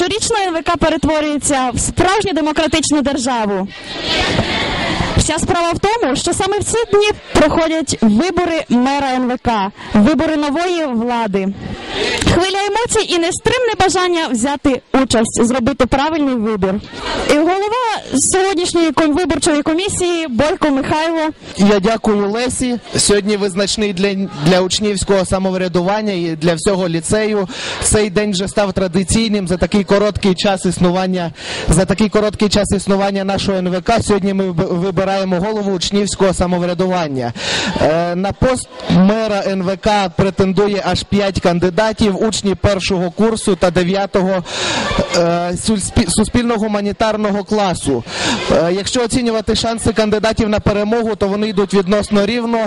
Щорічно НВК перетворюється в справжню демократичну державу. Вся справа в тому, що саме в ці дні проходять вибори мера НВК, вибори нової влади. Хвиля емоцій і нестримне бажання взяти участь, зробити правильний вибір. І голова сьогоднішньої виборчої комісії Бойко Михайло Я дякую Лесі. Сьогодні визначний для, для учнівського самоврядування і для всього ліцею. Цей день вже став традиційним за такий короткий час існування. За такий короткий час існування нашого НВК. Сьогодні ми вибираємо голову учнівського самоврядування. Е, на пост мера НВК претендує аж 5 кандидатів, учні першого курсу та 9-го е, суспільно-гуманітарного класу. Е, якщо оцінювати шанси кандидатів на перемогу, то вони йдуть відносно рівно.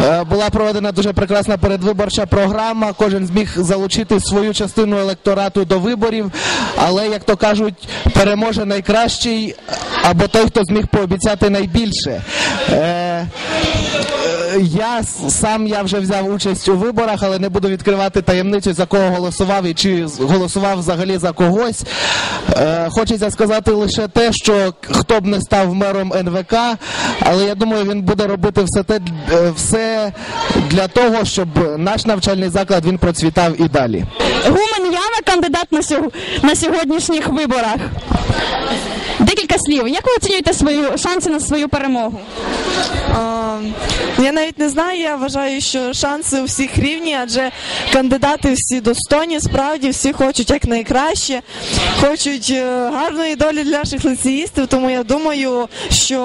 Е, була проведена дуже прекрасна передвиборча програма. Кожен зміг залучити свою частину електорату до виборів. Але, як то кажуть, переможе найкращий або той, хто зміг пообіцяти найбільше. Я сам я вже взяв участь у виборах, але не буду відкривати таємницю, за кого голосував і чи голосував взагалі за когось. Е, хочеться сказати лише те, що хто б не став мером НВК, але я думаю, він буде робити все те е, все для того, щоб наш навчальний заклад він процвітав і далі. Гумен Яна, кандидат на сьогоднішніх виборах. Декілька слів. Як ви оцінюєте свої шанси на свою перемогу? А, Я навіть не знаю, я вважаю, що шанси у всіх рівні, адже кандидати всі достойні, справді всі хочуть якнайкраще, хочуть е, гарної долі для наших лицеїстів, тому я думаю, що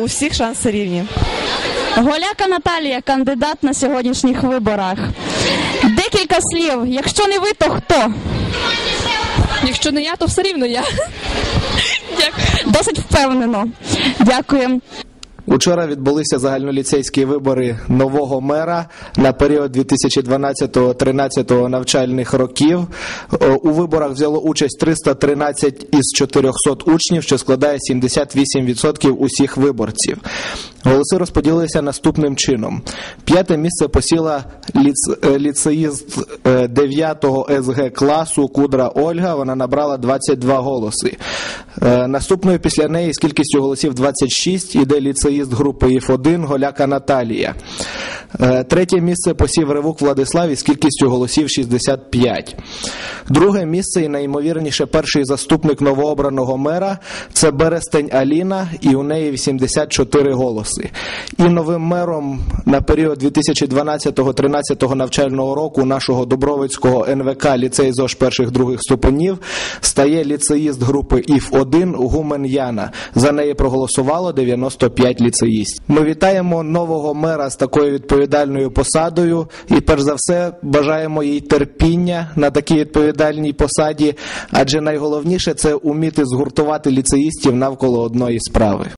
у всіх шанси рівні. Голяка Наталія, кандидат на сьогоднішніх виборах. Декілька слів. Якщо не ви, то хто? Якщо не я, то все рівно я. Досить впевнено. Дякую. Учора відбулися загальноліцейські вибори нового мера на період 2012-13 навчальних років. Е, У виборах взяло участь 313 із 400 учнів, що складає 78% усіх виборців. Голоси розподілилися наступним чином: п'яте місце посіла е, ліцеїст 9-го СГ класу Кудра Ольга. Вона набрала 22 голоси. Е, Наступною після неї з кількістю голосів 26 іде ліцеїст групи ІФ-1 Голяка Наталія. Е, Третє місце посів Ревук Владислав із кількістю голосів 65. Друге місце і найімовірніше перший заступник новообраного мера це Берестень Аліна, і у неї 84 голоси. І новим мером на період 2012-13 навчального року нашого Дубровицького НВК ліцей ЗОЖ перших других ступенів стає ліцеїст групи ІФ-1 Гумен Яна. За неї проголосувало 95 ліцеїстів. Ми вітаємо нового мера з такою відповідальною посадою і, перш за все, бажаємо їй терпіння на такій відповідальній посаді, адже найголовніше це уміти згуртувати ліцеїстів навколо одної справи.